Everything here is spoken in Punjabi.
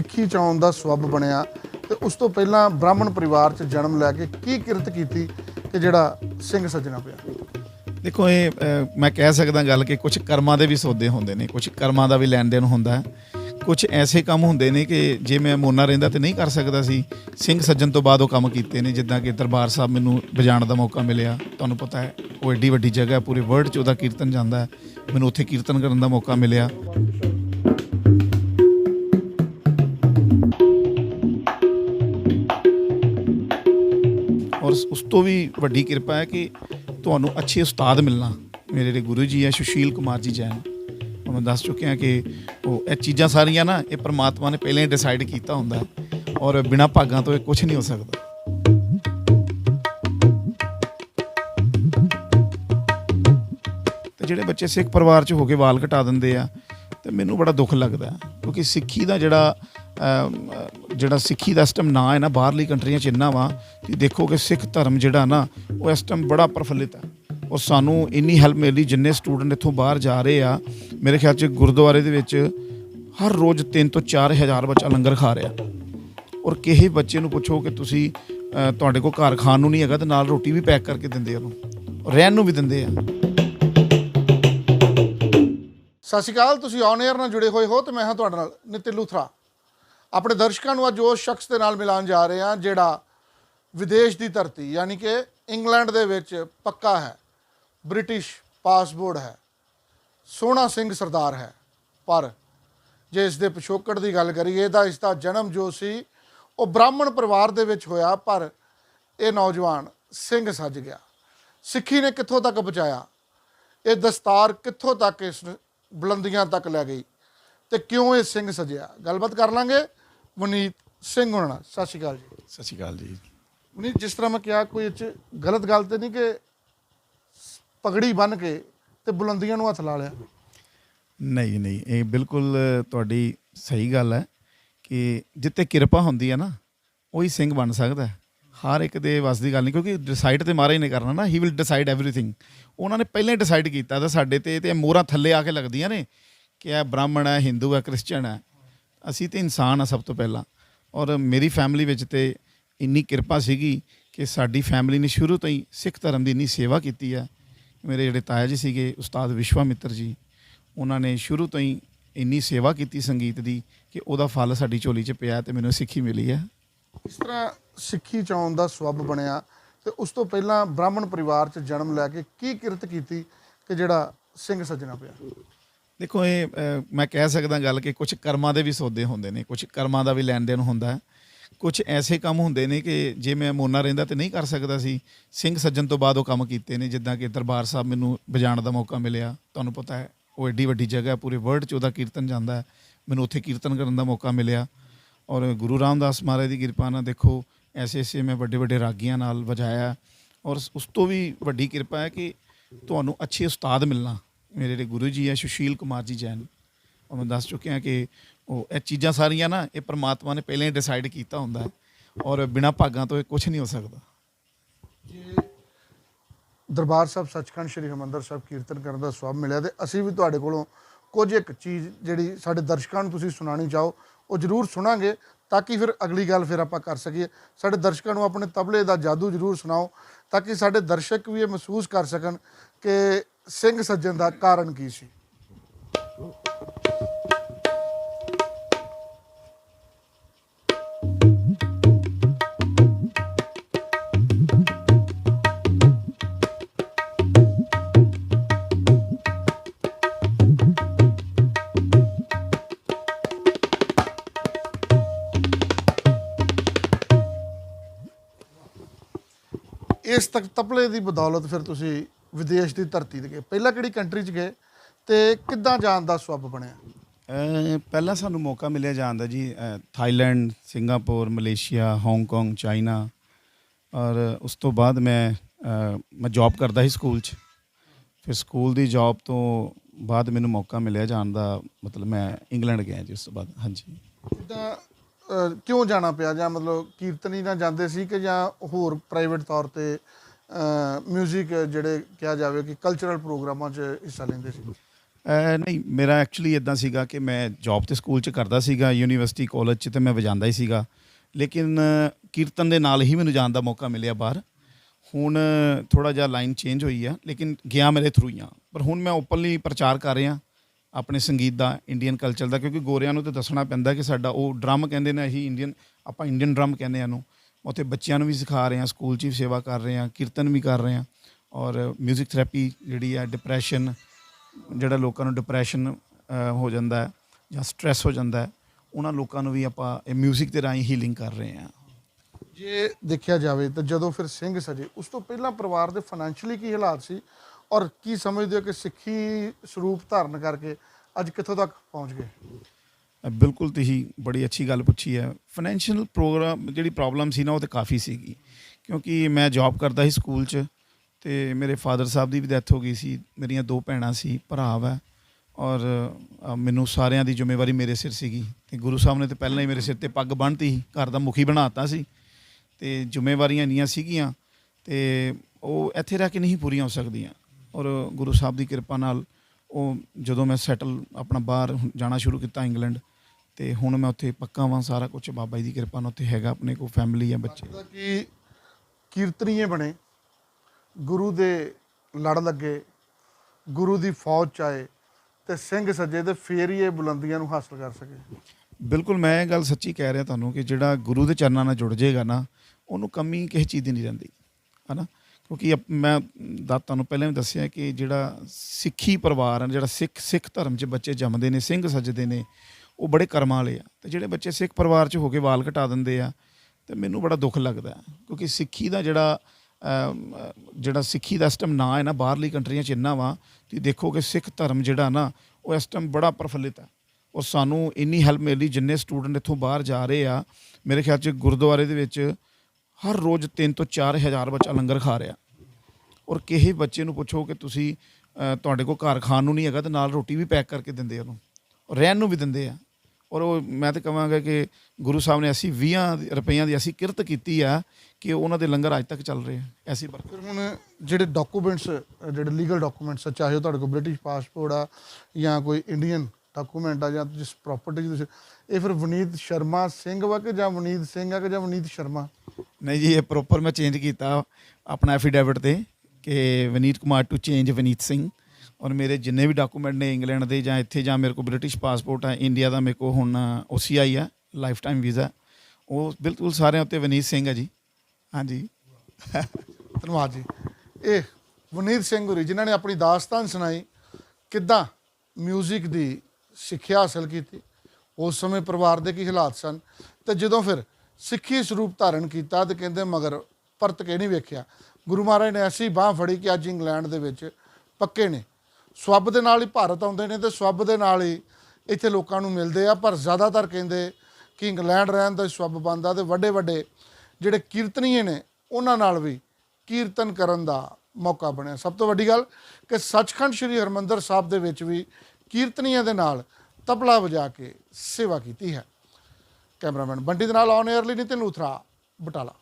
ਸਿੱਖੀ ਚ ਆਉਣ ਦਾ ਸਬਬ ਬਣਿਆ ਤੇ ਉਸ ਤੋਂ ਪਹਿਲਾਂ ਬ੍ਰਾਹਮਣ ਪਰਿਵਾਰ ਚ ਜਨਮ ਲੈ ਕੇ ਕੀ ਕਿਰਤ ਕੀਤੀ ਕਿ ਜਿਹੜਾ ਸਿੰਘ ਸੱਜਣਾ ਪਿਆ? ਦੇਖੋ, ਇਹ ਮੈਂ ਕਹਿ ਸਕਦਾ ਗੱਲ ਕਿ ਕੁਝ ਕਰਮਾਂ ਦੇ ਵੀ ਸੌਦੇ ਹੁੰਦੇ ਨੇ ਕੁਝ ਕਰਮਾਂ ਦਾ ਵੀ ਲੈਣ ਦੇਣ ਹੁੰਦਾ ਹੈ। ਕੁਝ ਐਸੇ ਕੰਮ ਹੁੰਦੇ ਨੇ ਕਿ ਜੇ ਮੈਂ ਮੋਨਾ ਰਹਿੰਦਾ ਤੇ ਨਹੀਂ ਕਰ ਸਕਦਾ ਸੀ। ਸਿੰਘ ਸੱਜਣ ਤੋਂ ਬਾਅਦ ਉਹ ਕੰਮ ਕੀਤੇ ਨੇ, ਜਿੱਦਾਂ ਕਿ ਦਰਬਾਰ ਸਾਹਿਬ ਮੈਨੂੰ ਵਜਾਉਣ ਦਾ ਮੌਕਾ ਮਿਲਿਆ। ਤੁਹਾਨੂੰ ਪਤਾ ਹੈ, ਉਹ ਐਡੀ ਵੱਡੀ ਜਗ੍ਹਾ ਪੂਰੇ ਵਰਲਡ 'ਚ ਉਹਦਾ ਕੀਰਤਨ ਜਾਂਦਾ ਹੈ। ਮੈਨੂੰ ਉੱਥੇ ਕੀਰਤਨ ਕਰਨ ਦਾ ਮੌਕਾ ਮਿਲਿਆ। ਔਰ ਉਸ ਤੋਂ ਵੀ ਵੱਡੀ ਕਿਰਪਾ ਹੈ ਕਿ ਤੁਹਾਨੂੰ ਅੱਛੇ ਉਸਤਾਦ ਮਿਲਣਾ। ਮੇਰੇ ਜਿਹੜੇ ਗੁਰੂ ਜੀ ਹੈ, ਸੁਸ਼ੀਲ ਕੁਮਾਰ ਜੀ ਜੈਨ, ਉਹ ਮੈਂ ਦੱਸ ਚੁੱਕਿਆ ਕਿ ਉਹ ਇਹ ਚੀਜ਼ਾਂ ਸਾਰੀਆਂ ਨਾ, ਇਹ ਪ੍ਰਮਾਤਮਾ ਨੇ ਪਹਿਲਾਂ ਹੀ ਡਿਸਾਈਡ ਕੀਤਾ ਹੁੰਦਾ ਔਰ ਬਿਨਾਂ ਭਾਗਾਂ ਤੋਂ ਇਹ ਕੁਝ ਨਹੀਂ ਹੋ ਸਕਦਾ। ਤੇ ਜਿਹੜੇ ਬੱਚੇ ਸਿੱਖ ਪਰਿਵਾਰ 'ਚ ਹੋ ਕੇ ਵਾਲ ਕਟਾ ਦਿੰਦੇ ਆ, ਤੇ ਮੈਨੂੰ ਬੜਾ ਦੁੱਖ ਲੱਗਦਾ ਕਿਉਂਕਿ ਸਿੱਖੀ ਦਾ ਜਿਹੜਾ ਜਿਹੜਾ ਸਿੱਖੀ ਦਾ ਸਿਸਟਮ ਨਾ ਹੈ ਨਾ, ਬਾਹਰਲੀ ਕੰਟਰੀਆਂ 'ਚ ਇੰਨਾ ਵਾ ਕਿ ਦੇਖੋ ਕਿ ਸਿੱਖ ਧਰਮ ਜਿਹੜਾ ਨਾ, ਉਹ ਇਸ ਟਾਈਮ ਬੜਾ ਪ੍ਰਫੁੱਲਿਤ ਹੈ। ਔਰ ਸਾਨੂੰ ਇੰਨੀ ਹੈਲਪ ਮਿਲੀ, ਜਿੰਨੇ ਸਟੂਡੈਂਟ ਇੱਥੋਂ ਬਾਹਰ ਜਾ ਰਹੇ ਆ, ਮੇਰੇ ਖਿਆਲ 'ਚ ਗੁਰਦੁਆਰੇ ਦੇ ਵਿੱਚ ਹਰ ਰੋਜ਼ 3 ਤੋਂ 4 ਹਜ਼ਾਰ ਬੱਚਾ ਲੰਗਰ ਖਾ ਰਿਹਾ। ਔਰ ਕਿਸੇ ਬੱਚੇ ਨੂੰ ਪੁੱਛੋ ਕਿ ਤੁਸੀਂ ਤੁਹਾਡੇ ਕੋਲ ਘਰ ਖਾਣ ਨੂੰ ਨਹੀਂ ਹੈਗਾ, ਤੇ ਨਾਲ ਰੋਟੀ ਵੀ ਪੈਕ ਕਰਕੇ ਦਿੰਦੇ ਆ ਉਹਨੂੰ। ਰਹਿਣ ਨੂੰ ਵੀ ਦਿੰਦੇ ਆ। ਸਤਿ ਸ਼੍ਰੀ ਅਕਾਲ, ਤੁਸੀਂ ਔਨ 에ਅਰ ਨਾਲ ਜੁੜੇ ਹੋਏ ਹੋ ਤੇ ਮੈਂ ਹਾਂ ਤੁਹਾਡੇ ਨਾਲ ਨਿਤਿਨ ਲੂਥਰਾ। ਆਪਣੇ ਦਰਸ਼ਕਾਂ ਨੂੰ ਅੱਜ ਉਸ ਸ਼ਖਸ ਦੇ ਨਾਲ ਮਿਲਾਉਣ ਜਾ ਰਹੇ ਹਾਂ, ਜਿਹੜਾ ਵਿਦੇਸ਼ ਦੀ ਧਰਤੀ, ਯਾਨੀ ਕਿ ਇੰਗਲੈਂਡ ਦੇ ਵਿੱਚ ਪੱਕਾ ਹੈ, ਬ੍ਰਿਟਿਸ਼ ਪਾਸਪੋਰਟ ਹੈ, ਸੋਹਣਾ ਸਿੰਘ ਸਰਦਾਰ ਹੈ, ਪਰ ਜੇ ਇਸ ਦੇ ਪਿਛੋਕੜ ਦੀ ਗੱਲ ਕਰੀਏ ਤਾਂ ਇਸ ਦਾ ਜਨਮ ਜੋ ਸੀ, ਉਹ ਬ੍ਰਾਹਮਣ ਪਰਿਵਾਰ ਦੇ ਵਿੱਚ ਹੋਇਆ, ਪਰ ਇਹ ਨੌਜਵਾਨ ਸਿੰਘ ਸੱਜ ਗਿਆ। ਸਿੱਖੀ ਨੇ ਕਿੱਥੋਂ ਤੱਕ ਪਹੁੰਚਾਇਆ? ਇਹ ਦਸਤਾਰ ਕਿੱਥੋਂ ਤੱਕ ਇਸ ਬੁਲੰਦੀਆਂ ਤੱਕ ਲੈ ਗਈ? ਤੇ ਕਿਉਂ ਇਹ ਸਿੰਘ ਸਜਿਆ? ਗੱਲਬਾਤ ਕਰ ਲਾਂਗੇ। ਮਨੀਤ ਸਿੰਘ ਹੋਣਾ ਸਤਿ ਸ਼੍ਰੀ ਅਕਾਲ ਜੀ। ਸਤਿ ਸ਼੍ਰੀ ਅਕਾਲ ਜੀ। ਮਨੀਤ ਜਿਸ ਤਰ੍ਹਾਂ ਮੈਂ ਕਿਹਾ ਕੋਈ ਇਹ 'ਚ ਗਲਤ ਗੱਲ ਤੇ ਨਹੀਂ ਕਿ ਪਗੜੀ ਬੰਨ ਕੇ ਤੇ ਬੁਲੰਦੀਆਂ ਨੂੰ ਹੱਥ ਲਾ ਲਿਆ? ਨਹੀਂ ਨਹੀਂ ਇਹ ਬਿਲਕੁਲ ਤੁਹਾਡੀ ਸਹੀ ਗੱਲ ਹੈ ਕਿ ਜਿੱਤੇ ਕਿਰਪਾ ਹੁੰਦੀ ਹੈ ਨਾ ਉਹੀ ਸਿੰਘ ਬਣ ਸਕਦਾ ਹੈ। ਹਰ ਇੱਕ ਦੇ ਵੱਸ ਦੀ ਗੱਲ ਨਹੀਂ ਕਿਉਂਕਿ ਡਿਸਾਈਡ ਤੇ ਮਹਾਰਾਜ ਨੇ ਕਰਨਾ ਨਾ ਹੀ ਵਿਲ ਡਿਸਾਈਡ ਐਵਰੀਥਿੰਗ ਉਹਨਾਂ ਨੇ ਪਹਿਲਾਂ ਹੀ ਡਿਸਾਈਡ ਕੀਤਾ ਤਾਂ ਸਾਡੇ ਤੇ ਤੇ ਮੋਹਰਾਂ ਥੱਲੇ ਆ ਕੇ ਲੱਗਦੀਆਂ ਨੇ ਕਿ ਇਹ ਬ੍ਰਾਹਮਣ ਹੈ ਹਿੰਦੂ ਹੈ ਕ੍ਰਿਸਚੀਅਨ ਹੈ। ਅਸੀਂ ਤੇ ਇਨਸਾਨ ਆ ਸਭ ਤੋਂ ਪਹਿਲਾਂ। ਔਰ ਮੇਰੀ ਫੈਮਿਲੀ ਵਿੱਚ ਤੇ ਇੰਨੀ ਕਿਰਪਾ ਸੀਗੀ ਕਿ ਸਾਡੀ ਫੈਮਿਲੀ ਨੇ ਸ਼ੁਰੂ ਤੋਂ ਹੀ ਸਿੱਖ ਧਰਮ ਦੀ ਇੰਨੀ ਸੇਵਾ ਕੀਤੀ ਹੈ ਮੇਰੇ ਜਿਹੜੇ ਤਾਇਆ ਜੀ ਸੀਗੇ, ਉਸਤਾਦ ਵਿਸ਼ਵਾਮਿੱਤਰ ਜੀ, ਉਹਨਾਂ ਨੇ ਸ਼ੁਰੂ ਤੋਂ ਹੀ ਇੰਨੀ ਸੇਵਾ ਕੀਤੀ ਸੰਗੀਤ ਦੀ ਕਿ ਉਹਦਾ ਫਲ ਸਾਡੀ ਝੋਲੀ 'ਚ ਪਿਆ ਤੇ ਮੈਨੂੰ ਸਿੱਖੀ ਮਿਲੀ ਹੈ ਇਸ ਤਰ੍ਹਾਂ ਸਿੱਖੀ ਚ ਆਉਣ ਦਾ ਸਬਬ ਬਣਿਆ ਤੇ ਉਸ ਤੋਂ ਪਹਿਲਾਂ ਬ੍ਰਾਹਮਣ ਪਰਿਵਾਰ ਚ ਜਨਮ ਲੈ ਕੇ ਕੀ ਕਿਰਤ ਕੀਤੀ ਕਿ ਜਿਹੜਾ ਸਿੰਘ ਸੱਜਣਾ ਪਿਆ? ਦੇਖੋ, ਇਹ ਮੈਂ ਕਹਿ ਸਕਦਾ ਗੱਲ ਕਿ ਕੁਝ ਕਰਮਾਂ ਦੇ ਵੀ ਸੌਦੇ ਹੁੰਦੇ ਨੇ ਕੁਝ ਕਰਮਾਂ ਦਾ ਵੀ ਲੈਣ ਦੇਣ ਹੁੰਦਾ ਹੈ। ਕੁਝ ਐਸੇ ਕੰਮ ਹੁੰਦੇ ਨੇ ਕਿ ਜੇ ਮੈਂ ਮੋਨਾ ਰਹਿੰਦਾ ਤੇ ਨਹੀਂ ਕਰ ਸਕਦਾ ਸੀ। ਸਿੰਘ ਸੱਜਣ ਤੋਂ ਬਾਅਦ ਉਹ ਕੰਮ ਕੀਤੇ ਨੇ, ਜਿੱਦਾਂ ਕਿ ਦਰਬਾਰ ਸਾਹਿਬ ਮੈਨੂੰ ਵਜਾਉਣ ਦਾ ਮੌਕਾ ਮਿਲਿਆ। ਤੁਹਾਨੂੰ ਪਤਾ ਹੈ, ਉਹ ਐਡੀ ਵੱਡੀ ਜਗ੍ਹਾ, ਪੂਰੇ ਵਰਲਡ 'ਚ ਉਹਦਾ ਕੀਰਤਨ ਜਾਂਦਾ ਹੈ। ਮੈਨੂੰ ਉੱਥੇ ਕੀਰਤਨ ਕਰਨ ਦਾ ਮੌਕਾ ਮਿਲਿਆ। ਔਰ ਗੁਰੂ ਰਾਮਦਾਸ ਮਹਾਰਾਜ ਦੀ ਕਿਰਪਾ ਨਾਲ ਦੇਖੋ ਐਸੇ ਐਸੇ ਮੈਂ ਵੱਡੇ ਵੱਡੇ ਰਾਗੀਆਂ ਨਾਲ ਵਜਾਇਆ। ਔਰ ਉਸ ਤੋਂ ਵੀ ਵੱਡੀ ਕਿਰਪਾ ਹੈ ਕਿ ਤੁਹਾਨੂੰ ਅੱਛੇ ਉਸਤਾਦ ਮਿਲਣਾ। ਮੇਰੇ ਜਿਹੜੇ ਗੁਰੂ ਜੀ ਹੈ, ਸੁਸ਼ੀਲ ਕੁਮਾਰ ਜੀ ਜੈਨ। ਉਹ ਮੈਂ ਦੱਸ ਚੁੱਕਿਆ ਕਿ ਉਹ ਇਹ ਚੀਜ਼ਾਂ ਸਾਰੀਆਂ ਨਾ, ਇਹ ਪ੍ਰਮਾਤਮਾ ਨੇ ਪਹਿਲਾਂ ਹੀ ਡਿਸਾਈਡ ਕੀਤਾ ਹੁੰਦਾ ਹੈ। ਔਰ ਬਿਨਾਂ ਭਾਗਾਂ ਤੋਂ ਇਹ ਕੁਝ ਨਹੀਂ ਹੋ ਸਕਦਾ। ਦਰਬਾਰ ਸਾਹਿਬ ਸੱਚਖੰਡ ਸ੍ਰੀ ਹਰਿਮੰਦਰ ਸਾਹਿਬ ਕੀਰਤਨ ਕਰਨ ਦਾ ਸਵਾਬ ਮਿਲਿਆ, ਤੇ ਅਸੀਂ ਵੀ ਤੁਹਾਡੇ ਕੋਲੋਂ ਕੁਝ ਇੱਕ ਚੀਜ਼ ਜਿਹੜੀ ਸਾਡੇ ਦਰਸ਼ਕਾਂ ਨੂੰ ਤੁਸੀਂ ਸੁਣਾਣੀ ਚਾਹੋ, ਉਹ ਜ਼ਰੂਰ ਸੁਣਾਂਗੇ, ਤਾਂ ਕਿ ਫਿਰ ਅਗਲੀ ਗੱਲ ਫਿਰ ਆਪਾਂ ਕਰ ਸਕੀਏ। ਸਾਡੇ ਦਰਸ਼ਕਾਂ ਨੂੰ ਆਪਣੇ ਤਬਲੇ ਦਾ ਜਾਦੂ ਜ਼ਰੂਰ ਸੁਣਾਓ, ਤਾਂ ਕਿ ਸਾਡੇ ਦਰਸ਼ਕ ਵੀ ਇਹ ਮਹਿਸੂਸ ਕਰ ਸਕਣ ਕਿ ਸਿੰਘ ਸੱਜਣ ਦਾ ਕਾਰਨ ਕੀ ਸੀ? ਇਸ ਤੱਕ ਤਪਲੇ ਦੀ ਬਦੌਲਤ ਫਿਰ ਤੁਸੀਂ ਵਿਦੇਸ਼ ਦੀ ਧਰਤੀ ਤੇ ਗਏ। ਪਹਿਲਾਂ ਕਿਹੜੀ ਕੰਟਰੀ 'ਚ ਗਏ ਤੇ ਕਿੱਦਾਂ ਜਾਣ ਦਾ ਸਬਬ ਬਣਿਆ? ਪਹਿਲਾਂ ਸਾਨੂੰ ਮੌਕਾ ਮਿਲਿਆ ਜਾਣ ਦਾ ਜੀ Thailand Singapore Malaysia Hong Kong China ਔਰ ਉਸ ਤੋਂ ਬਾਅਦ ਮੈਂ ਮੈਂ ਜੌਬ ਕਰਦਾ ਸੀ ਸਕੂਲ 'ਚ। ਫਿਰ ਸਕੂਲ ਦੀ ਜੌਬ ਤੋਂ ਬਾਅਦ ਮੈਨੂੰ ਮੌਕਾ ਮਿਲਿਆ ਜਾਣ ਦਾ ਮਤਲਬ ਮੈਂ ਇੰਗਲੈਂਡ ਗਿਆ ਜੀ ਉਸ ਤੋਂ ਬਾਅਦ ਹਾਂਜੀ। ਕਿੱਦਾਂ ਅਹ, ਕਿਉਂ ਜਾਣਾ ਪਿਆ ਜਾਂ ਮਤਲਬ ਕੀਰਤਨੀ ਨਾਲ ਜਾਂਦੇ ਸੀ ਕਿ ਜਾਂ ਹੋਰ ਪ੍ਰਾਈਵੇਟ ਤੌਰ ਤੇ ਮਿਊਜ਼ਿਕ ਜਿਹੜੇ ਕਿਹਾ ਜਾਵੇ ਕਿ ਕਲਚਰਲ ਪ੍ਰੋਗਰਾਮਾਂ 'ਚ ਹਿੱਸਾ ਲੈਂਦੇ ਸੀ। ਨਹੀਂ, ਮੇਰਾ ਐਕਚੁਅਲੀ ਇਦਾਂ ਸੀਗਾ ਕਿ ਮੈਂ ਜੌਬ ਤੇ ਸਕੂਲ 'ਚ ਕਰਦਾ ਸੀਗਾ ਯੂਨੀਵਰਸਿਟੀ ਕਾਲਜ 'ਚ ਤੇ ਮੈਂ ਵਜਾਉਂਦਾ ਹੀ ਸੀਗਾ। ਲੇਕਿਨ ਕੀਰਤਨ ਦੇ ਨਾਲ ਹੀ ਮੈਨੂੰ ਜਾਣ ਦਾ ਮੌਕਾ ਮਿਲਿਆ ਬਾਹਰ। ਹੁਣ ਥੋੜਾ ਜਿਹਾ ਲਾਈਨ ਚੇਂਜ ਹੋਈ ਆ, ਲੇਕਿਨ ਗਿਆ ਮੇਰੇ ਥਰੂ ਹੀ ਆ। ਪਰ ਹੁਣ ਮੈਂ ਓਪਨਲੀ ਪ੍ਰਚਾਰ ਕਰ ਰਿਹਾ, ਆਪਣੇ ਸੰਗੀਤ ਦਾ ਇੰਡੀਅਨ ਕਲਚਰ ਦਾ, ਕਿਉਂਕਿ ਗੋਰਿਆਂ ਨੂੰ ਤੇ ਦੱਸਣਾ ਪੈਂਦਾ ਕਿ ਸਾਡਾ ਉਹ ਡਰਮ ਕਹਿੰਦੇ ਨੇ, ਅਸੀਂ ਇੰਡੀਅਨ ਆਪਾਂ ਇੰਡੀਅਨ ਡਰਮ ਕਹਿੰਦੇ ਆ ਨੂੰ ਉੱਥੇ ਬੱਚਿਆਂ ਨੂੰ ਵੀ ਸਿਖਾ ਰਹੇ ਆ ਸਕੂਲ 'ਚ ਵੀ ਸੇਵਾ ਕਰ ਰਹੇ ਆ ਕੀਰਤਨ ਵੀ ਕਰ ਰਹੇ ਆ ਔਰ 뮤직 ਥੈਰੇਪੀ ਜਿਹੜੀ ਆ ਡਿਪਰੈਸ਼ਨ ਜਿਹੜਾ ਲੋਕਾਂ ਨੂੰ ਡਿਪਰੈਸ਼ਨ ਹੋ ਜਾਂਦਾ ਹੈ ਜਾਂ ਸਟ੍ਰੈਸ ਹੋ ਜਾਂਦਾ ਹੈ ਉਹਨਾਂ ਲੋਕਾਂ ਨੂੰ ਵੀ ਆਪਾਂ ਇਹ 뮤직 ਦੇ ਰਾਹੀਂ ਹੀਲਿੰਗ ਕਰ ਰਹੇ ਆ ਜੇ ਦੇਖਿਆ ਜਾਵੇ ਤਾਂ ਜਦੋਂ ਫਿਰ ਸਿੰਘ ਸਜੇ ਉਸ ਤੋਂ ਪਹਿਲਾਂ ਪਰਿਵਾਰ ਦੇ ਫਾਈਨੈਂਸ਼ੀਅਲੀ ਕੀ ਹਾਲਾਤ ਸੀ ਔਰ ਕੀ ਸਮਝਦੇ ਹੋ ਕਿ ਸਿੱਖੀ ਸਰੂਪ ਧਾਰਨ ਕਰਕੇ ਅੱਜ ਕਿੱਥੋਂ ਤੱਕ ਪਹੁੰਚ ਗਏ ਅ, ਬਿਲਕੁਲ ਤੁਸੀਂ ਬੜੀ ਅੱਛੀ ਗੱਲ ਪੁੱਛੀ ਹੈ। ਫਾਈਨੈਂਸ਼ੀਅਲ ਪ੍ਰੋਗਰਾਮ ਜਿਹੜੀ ਪ੍ਰੋਬਲਮ ਸੀ ਨਾ, ਉਹ ਤੇ ਕਾਫੀ ਸੀਗੀ। ਕਿਉਂਕਿ ਮੈਂ ਜੌਬ ਕਰਦਾ ਸੀ ਸਕੂਲ 'ਚ ਤੇ ਮੇਰੇ ਫਾਦਰ ਸਾਹਿਬ ਦੀ ਵੀ ਡੈਥ ਹੋ ਗਈ ਸੀ। ਮੇਰੀਆਂ ਦੋ ਭੈਣਾਂ ਸੀ, ਭਰਾ ਵਾ ਔਰ ਮੈਨੂੰ ਸਾਰਿਆਂ ਦੀ ਜ਼ਿੰਮੇਵਾਰੀ ਮੇਰੇ ਸਿਰ ਸੀਗੀ। ਤੇ ਗੁਰੂ ਸਾਹਿਬ ਨੇ ਤੇ ਪਹਿਲਾਂ ਹੀ ਮੇਰੇ ਸਿਰ ਤੇ ਪੱਗ ਬੰਨ੍ਹਤੀ ਸੀ ਘਰ ਦਾ ਮੁਖੀ ਬਣਾਤਾ ਸੀ। ਤੇ ਜ਼ਿੰਮੇਵਾਰੀਆਂ ਇੰਨੀਆਂ ਸੀਗੀਆਂ ਤੇ ਉਹ ਇੱਥੇ ਰਹਿ ਕੇ ਨਹੀਂ ਪੂਰੀਆਂ ਹੋ ਸਕਦੀਆਂ। ਔਰ ਗੁਰੂ ਸਾਹਿਬ ਦੀ ਕਿਰਪਾ ਨਾਲ ਉਹ ਜਦੋਂ ਮੈਂ ਸੈਟਲ ਆਪਣਾ ਬਾਹਰ ਜਾਣਾ ਸ਼ੁਰੂ ਕੀਤਾ ਇੰਗਲੈਂਡ ਤੇ ਹੁਣ ਮੈਂ ਉੱਥੇ ਪੱਕਾ ਵਾਂ ਸਾਰਾ ਕੁਝ ਬਾਬਾ ਜੀ ਦੀ ਕਿਰਪਾ ਨਾਲ ਉੱਥੇ ਹੈਗਾ ਆਪਣੇ ਕੋਲ ਫੈਮਿਲੀ ਹੈ ਬੱਚੇ। ਲੱਗਦਾ ਕਿ ਕੀਰਤਨੀਏ ਬਣੇ ਗੁਰੂ ਦੇ ਲੜ ਲੱਗੇ ਗੁਰੂ ਦੀ ਫੌਜ ਚ ਆਏ ਤੇ ਸਿੰਘ ਸੱਜੇ ਤੇ ਫੇਰ ਹੀ ਇਹ ਬੁਲੰਦੀਆਂ ਨੂੰ ਹਾਸਲ ਕਰ ਸਕੇ। ਬਿਲਕੁਲ ਮੈਂ ਇਹ ਗੱਲ ਸੱਚੀ ਕਹਿ ਰਿਹਾ ਤੁਹਾਨੂੰ ਕਿ ਜਿਹੜਾ ਗੁਰੂ ਦੇ ਚਰਨਾਂ ਨਾਲ ਜੁੜ ਜਾਏਗਾ ਨਾ ਉਹਨੂੰ ਕਮੀ ਕਿਸੇ ਚੀਜ਼ ਦੀ ਨਹੀਂ ਰਹਿੰਦੀ ਹਨਾ? ਕਿਉਂਕਿ ਅਪ- ਮੈਂ ਦਾ ਤੁਹਾਨੂੰ ਪਹਿਲਾਂ ਵੀ ਦੱਸਿਆ ਕਿ ਜਿਹੜਾ ਸਿੱਖੀ ਪਰਿਵਾਰ ਹੈ ਜਿਹੜਾ ਸਿੱਖ ਸਿੱਖ ਧਰਮ 'ਚ ਬੱਚੇ ਜੰਮਦੇ ਨੇ, ਸਿੰਘ ਸੱਜਦੇ ਨੇ, ਉਹ ਬੜੇ ਕਰਮਾਂ ਵਾਲੇ ਆ। ਤੇ ਜਿਹੜੇ ਬੱਚੇ ਸਿੱਖ ਪਰਿਵਾਰ 'ਚ ਹੋ ਕੇ ਵਾਲ ਘਟਾ ਦਿੰਦੇ ਆ, ਤੇ ਮੈਨੂੰ ਬੜਾ ਦੁੱਖ ਲੱਗਦਾ ਕਿਉਂਕਿ ਸਿੱਖੀ ਦਾ ਜਿਹੜਾ ਜਿਹੜਾ ਸਿੱਖੀ ਦਾ ਇਸ ਟਾਈਮ ਨਾਂ ਹੈ ਨਾ, ਬਾਹਰਲੀ ਕੰਟਰੀਆਂ 'ਚ ਇੰਨਾ ਵਾ, ਤੁਸੀਂ ਦੇਖੋ ਕਿ ਸਿੱਖ ਧਰਮ ਜਿਹੜਾ ਨਾ, ਉਹ ਇਸ ਟਾਈਮ ਬੜਾ ਪ੍ਰਫੁੱਲਿਤ ਹੈ। ਔਰ ਸਾਨੂੰ ਇੰਨੀ ਹੈਲਪ ਮਿਲੀ, ਜਿੰਨੇ ਸਟੂਡੈਂਟ ਇੱਥੋਂ ਬਾਹਰ ਜਾ ਰਹੇ ਆ, ਮੇਰੇ ਖਿਆਲ 'ਚ ਗੁਰਦੁਆਰੇ ਦੇ ਵਿੱਚ ਹਰ ਰੋਜ਼ 3 ਤੋਂ 4000 ਬੱਚਾ ਲੰਗਰ ਖਾ ਰਿਹਾ। ਔਰ ਕਿਸੇ ਬੱਚੇ ਨੂੰ ਪੁੱਛੋ ਕਿ ਤੁਸੀਂ ਤੁਹਾਡੇ ਕੋਲ ਘਰ ਖਾਣ ਨੂੰ ਨਹੀਂ ਹੈਗਾ ਤੇ ਨਾਲ ਰੋਟੀ ਵੀ ਪੈਕ ਕਰਕੇ ਦਿੰਦੇ ਆ ਉਹਨੂੰ। ਔਰ ਰਹਿਣ ਨੂੰ ਵੀ ਦਿੰਦੇ ਆ। ਔਰ ਉਹ ਮੈਂ ਤਾਂ ਕਹਾਂਗਾ ਕਿ ਗੁਰੂ ਸਾਹਿਬ ਨੇ ਅਸੀਂ 20 ਰੁਪਈਆਂ ਦੀ ਅਸੀਂ ਕਿਰਤ ਕੀਤੀ ਆ ਕਿ ਉਹਨਾਂ ਦੇ ਲੰਗਰ ਅੱਜ ਤੱਕ ਚੱਲ ਰਹੇ ਆ। ਐਸੀ ਬਰਕਤ ਫਿਰ ਹੁਣ ਜਿਹੜੇ ਡਾਕੂਮੈਂਟਸ ਜਿਹੜੇ ਲੀਗਲ ਡਾਕੂਮੈਂਟਸ ਆ ਚਾਹੇ ਉਹ ਤੁਹਾਡੇ ਕੋਲ ਬ੍ਰਿਟਿਸ਼ ਪਾਸਪੋਰਟ ਆ ਜਾਂ ਕੋਈ ਇੰਡੀਅਨ ਡਾਕੂਮੈਂਟ ਆ ਜਾਂ ਜਿਸ ਪ੍ਰਾਪਰਟੀ ਤੁਸੀਂ ਇਹ ਫਿਰ ਵਨੀਤ ਸ਼ਰਮਾ ਸਿੰਘ ਵਾ ਕਿ ਜਾਂ ਵਨੀਤ ਸਿੰਘ ਆ ਕਿ ਜਾਂ ਵਨੀਤ ਸ਼ਰਮਾ ਨਹੀਂ ਜੀ ਇਹ ਪ੍ਰੋਪਰ ਮੈਂ ਚੇਂਜ ਕੀਤਾ ਆਪਣਾ ਐਫੀਡੇਵਿਟ ਤੇ। ਕਿ ਵਨੀਤ ਕੁਮਾਰ ਟੂ ਚੇਂਜ ਵਨੀਤ ਸਿੰਘ। ਔਰ ਮੇਰੇ ਜਿੰਨੇ ਵੀ ਡਾਕੂਮੈਂਟ ਨੇ ਇੰਗਲੈਂਡ ਦੇ ਜਾਂ ਇੱਥੇ ਜਾਂ ਮੇਰੇ ਕੋਲ ਬ੍ਰਿਟਿਸ਼ ਪਾਸਪੋਰਟ ਹੈ ਇੰਡੀਆ ਦਾ ਮੇਰੇ ਕੋਲ ਹੁਣ ਓਸੀਆਈ ਆ ਲਾਈਫ ਟਾਈਮ ਵੀਜ਼ਾ ਉਹ ਬਿਲਕੁਲ ਸਾਰਿਆਂ ਉੱਤੇ ਵਨੀਤ ਸਿੰਘ ਹੈ ਜੀ। ਹਾਂਜੀ। ਧੰਨਵਾਦ ਜੀ। ਇਹ ਵਨੀਤ ਸਿੰਘ ਹੋਰੀ, ਜਿਨ੍ਹਾਂ ਨੇ ਆਪਣੀ ਦਾਸਤਾਨ ਸੁਣਾਈ, ਕਿੱਦਾਂ 뮤직 ਦੀ ਸਿੱਖਿਆ ਹਾਸਲ ਕੀਤੀ, ਉਸ ਸਮੇਂ ਪਰਿਵਾਰ ਦੇ ਕੀ ਹਾਲਾਤ ਸਨ, ਤੇ ਜਦੋਂ ਫਿਰ ਸਿੱਖੀ ਸਰੂਪ ਧਾਰਨ ਕੀਤਾ ਤੇ ਕਹਿੰਦੇ ਮਗਰ ਪਰਤ ਕੇ ਨਹੀਂ ਵੇਖਿਆ ਗੁਰੂ ਮਹਾਰਾਜ ਨੇ ਐਸੀ ਬਾਹ ਫੜੀ ਕਿ ਅੱਜ ਇੰਗਲੈਂਡ ਦੇ ਵਿੱਚ ਪੱਕੇ ਨੇ। ਸਵੱਬ ਦੇ ਨਾਲ ਹੀ ਭਾਰਤ ਆਉਂਦੇ ਨੇ ਤੇ ਸਵੱਬ ਦੇ ਨਾਲ ਹੀ ਇੱਥੇ ਲੋਕਾਂ ਨੂੰ ਮਿਲਦੇ ਆ, ਪਰ ਜ਼ਿਆਦਾਤਰ ਕਹਿੰਦੇ ਕਿ ਇੰਗਲੈਂਡ ਰਹਿਣ ਦਾ ਸਵੱਬ ਬੰਦਾ ਤੇ ਵੱਡੇ ਵੱਡੇ ਜਿਹੜੇ ਕੀਰਤਨੀਏ ਨੇ, ਉਹਨਾਂ ਨਾਲ ਵੀ ਕੀਰਤਨ ਕਰਨ ਦਾ ਮੌਕਾ ਬਣਿਆ। ਸਭ ਤੋਂ ਵੱਡੀ ਗੱਲ ਕਿ ਸੱਚਖੰਡ ਸ੍ਰੀ ਹਰਮੰਦਰ ਸਾਹਿਬ ਦੇ ਵਿੱਚ ਵੀ ਕੀਰਤਨੀਆਂ ਦੇ ਨਾਲ ਤਬਲਾ ਵਜਾ ਕੇ ਸੇਵਾ ਕੀਤੀ ਹੈ। ਕੈਮਰਾਮੈਨ ਬੰਟੀ ਦੇ ਨਾਲ ਔਨ 에ਅਰ ਨਿਤਿਨ ਲੂਥਰਾ ਬਟਾਲਾ।